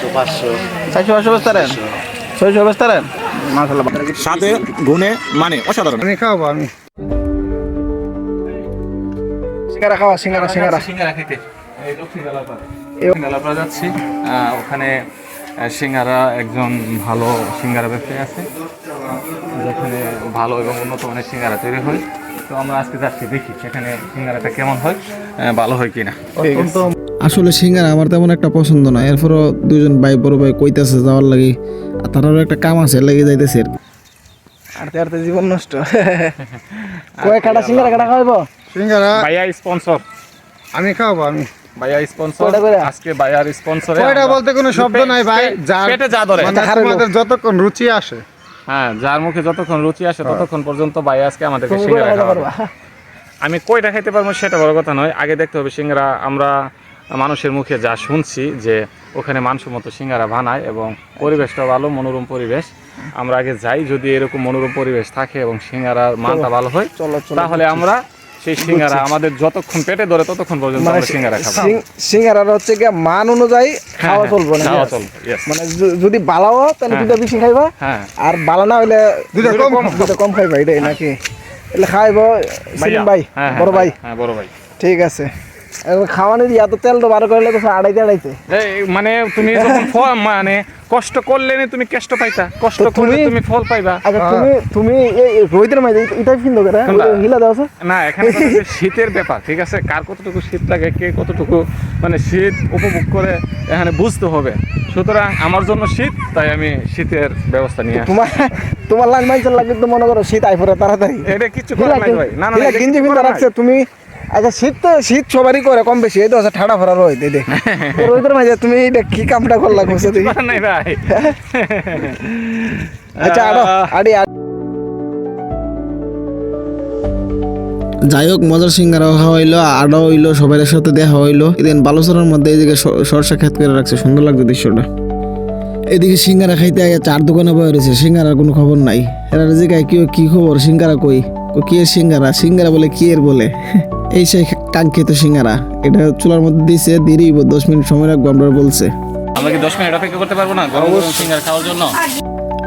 চারশো পাঁচশো। ছয়শো সাথে গুণে মানে অসাধারণ। আমি খাওয়াবো আমি। সিঙ্গারা খাওয়া সিঙ্গারা সিঙ্গারা। সিঙ্গারা খেতে। যাচ্ছি। ওখানে সিঙ্গারা একজন ভালো সিঙ্গারা ব্যবসায়ী আছে। যেখানে ভালো এবং উন্নত মানের সিঙ্গারা তৈরি হয়। তো আমরা আজকে যাচ্ছি দেখি সেখানে সিঙ্গারাটা কেমন হয় ভালো হয় কিনা। অত্যন্ত আসলে সিঙ্গারা আমার তেমন একটা পছন্দ না। এরপরও দুজন ভাই বড় ভাই কইতাছে যাওয়ার লাগে আর তারারও একটা কাম আছে লেগে যাইতেছে আরতে আরতে জীবন নষ্ট। কয় কাটা সিঙ্গারা কাটা খাওয়াবো সিঙ্গারা ভাইয়া স্পন্সর আমি খাওয়াবো আমি। ভাইয়া স্পন্সর আজকে ভাইয়ার স্পন্সরে কয়টা বলতে কোনো শব্দ নাই ভাই যার পেটে যা ধরে। মানে তোমাদের যতক্ষণ রুচি আসে। হ্যাঁ যার মুখে যতক্ষণ রুচি আসে ততক্ষণ পর্যন্ত ভাই আজকে আমাদেরকে তুমি সিঙ্গারা খাওয়াবে। আমি কয়টা খাইতে পারব সেটা বড় কথা নয় আগে দেখতে হবে সিঙ্গারা আমরা মানুষের মুখে যা শুনছি যে ওখানে মানসম্মত সিঙ্গারা বানায় এবং পরিবেশটা ভালো মনোরম পরিবেশ। আমরা আগে যাই যদি এরকম মনোরম পরিবেশ থাকে এবং সিঙ্গারার মানটা ভালো হয় চলো চলো তাহলে আমরা সেই সিঙ্গারা আমাদের যতক্ষণ পেটে ধরে ততক্ষণ পর্যন্ত মানে আমরা সিঙ্গারা খাব। সিঙ্গারার হচ্ছে গিয়ে মান অনুযায়ী খাওয়া চলবো না। খাওয়া চলবে. মানে যদি বালাও তাহলে হ্যাঁ। দুটা বেশি খাইবা। হ্যাঁ আর বালা না হইলে দুইটা কম দুটা কম খাইবা এটাই নাকি? এলে খাইবো সেলিম ভাই হ্যাঁ, বড় হ্যাঁ, ভাই হ্যাঁ বড় ভাই। ঠিক আছে। এবার খাওয়ানি দিয়ে এত তেল তো বার করলে তো আড়াইতে আড়াইতে। মানে তুমি যখন মানে কষ্ট করলে তুমি কেষ্ট পাইতা কষ্ট করলে তুমি- তুমি ফল পাইবা। আচ্ছা তুমি তুমি এই এই রোহিতের মাঝে এটা কিন্তু করে হিলা দাও না এখানে শীতের ব্যাপার ঠিক আছে? কার কতটুকু শীত লাগে কে কতটুকু মানে শীত উপভোগ করে এখানে বুঝতে হবে। সুতরাং আমার জন্য শীত তাই আমি শীতের ব্যবস্থা নিয়ে তোমার তোমার লাইন মাইচার লাগবে তো মনে করো শীত আইফরে তাড়াতাড়ি। এটা কিছু করার নাই ভাই। না না গিঞ্জি রাখছে তুমি আচ্ছা শীত তো শীত সবারই করে কম বেশি। এই তো আছে ঠাডা ফরা রোহিত এই দে তো রোহিতের মাঝে তুমি এটা কি কামটা করলা কইছো তুই নাই ভাই। আচ্ছা আড়ো আড়ি। যাই হোক মজার সিঙ্গারা খাওয়া হইল আডা হইল সবাই সাথে দেখা হইল। এদিন বালুচরের মধ্যে এইদিকে সরষা খেত করে রাখছে সুন্দর লাগছে দৃশ্যটা। এদিকে সিঙ্গারা খাইতে আগে চার দোকানে বয়ে রয়েছে সিঙ্গারার কোনো খবর নাই। এরা জিগায় কি কি খবর সিঙ্গারা কই? কই, কি সিঙ্গারা? সিঙ্গারা বলে কি এর বলে? এই সেই কাঙ্ক্ষিত সিঙ্গারা এটা চুলার মধ্যে দিছে দেরি দশ মিনিট সময় রাখব আমরা বলছে। আমরা কি দশ মিনিট অপেক্ষা করতে পারব না? গরম গরম সিঙ্গার খাওয়ার জন্য?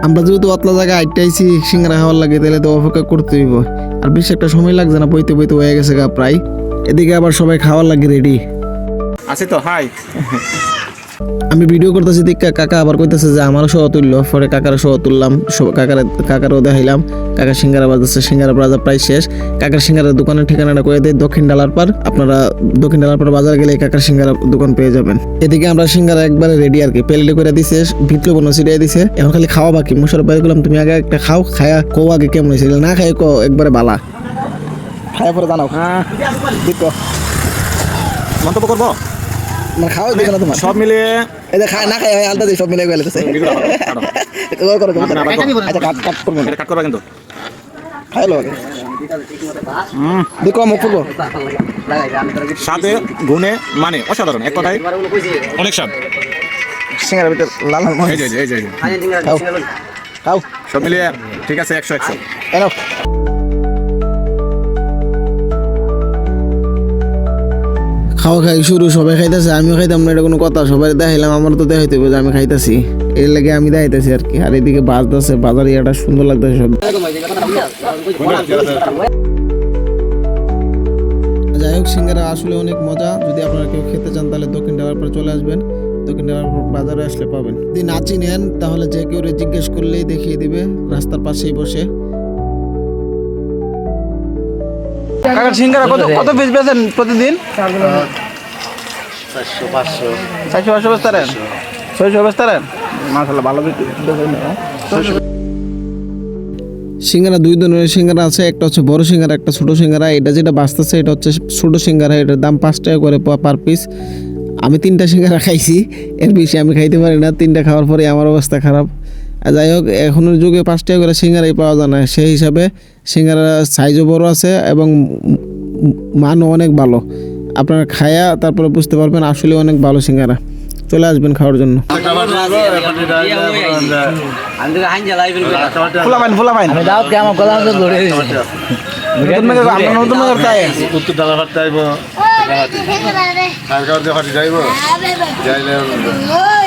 আমরা যেহেতু অতলা জায়গায় আইটাইছি সিঙ্গারা খাওয়ার লাগে তাহলে তো অপেক্ষা করতে হইব। আর বেশি একটা সময় লাগছে না বইতে বইতে হয়ে গেছে গা প্রায়। এদিকে আবার সবাই খাওয়ার লাগে রেডি। আছি তো হাই আমি ভিডিও করতেছি দিকা কাকা আবার কইতেছে যে আমারও সহ তুললো। পরে কাকারও সহ তুললাম কাকার কাকারও দেখাইলাম। কাকার সিঙ্গারা বাজাচ্ছে সিঙ্গারা বাজার প্রায় শেষ। কাকার সিঙ্গারার দোকানের ঠিকানাটা করে দেয় দক্ষিণ ডালার পার আপনারা দক্ষিণ ডালার পার বাজার গেলে কাকার সিঙ্গারা দোকান পেয়ে যাবেন। এদিকে আমরা সিঙ্গারা একবারে রেডি আর কি প্লেটে করে দিছে ভিতরে বনো ছিটিয়ে দিছে। এখন খালি খাওয়া বাকি মুসার বাইরে করলাম তুমি আগে একটা খাও খায়া কো আগে কেমন হয়েছে। না খাই কো একবারে বালা। খাই পরে জানাও। দিকো মন্তব্য করব? মানে খাওয়া দিবে না তোমার? সব মিলিয়ে যে খায় না খায় আলতা দিই সব মিলে গেলে। আচ্ছা কাট কাট করব কাট করবা কিন্তু। খাই লো আগে দেখো মুখ করব সাথে গুণে মানে অসাধারণ। এক কথায় অনেক স্বাদ। সিঙ্গারের ভিতরে লাল লাল এই মরিচ যে এই যে, খাও। খাও। সব মিলিয়ে ঠিক আছে একশো একশো। খাওয়া খাই শুরু, সবাই খাইতেছে, আমিও খাইতাম না, এটা কোনো কথা। সবাই দেখাইলাম আমার তো দেখাইতে হবে যে আমি খাইতেছি। এর লাগে আমি দেখাইতেছি আর কি। আর এদিকে বাজতেছে বাজার ইয়াটা সুন্দর লাগতেছে সব। যাই হোক, সিঙ্গারা আসলে অনেক মজা। যদি আপনারা কেউ খেতে চান, তাহলে দক্ষিণ ডালার পর চলে আসবেন। দক্ষিণ পর বাজারে আসলে পাবেন। যদি না চিনেন, তাহলে যে কেউ জিজ্ঞেস করলেই দেখিয়ে দিবে। রাস্তার পাশেই বসে। কাকা সিঙ্গারা কত কত পিস বেচেন প্রতিদিন? চারশো পাঁচশো। চারশো পাঁচশো বেচতে ছয়শো বেচতে পারেন? মাসাল্লাহ ভালো সিঙ্গারা দুই ধরনের সিঙ্গারা আছে, একটা হচ্ছে বড় সিঙ্গারা, একটা ছোট সিঙ্গারা। এটা যেটা বাঁচতেছে, এটা হচ্ছে ছোট সিঙ্গারা, এটার দাম পাঁচ টাকা করে পার পিস আমি তিনটা সিঙ্গারা খাইছি, এর বেশি আমি খাইতে পারি না। তিনটা খাওয়ার পরে আমার অবস্থা খারাপ। যাই হোক এখনের যুগে পাঁচ টাকা করে সিঙ্গারাই পাওয়া যায় না। সেই হিসাবে সিঙ্গারা সাইজও বড় আছে এবং মানও অনেক ভালো। আপনারা খায়া তারপরে বুঝতে পারবেন আসলে অনেক ভালো সিঙ্গারা। চলে আসবেন খাওয়ার জন্য। উত্তর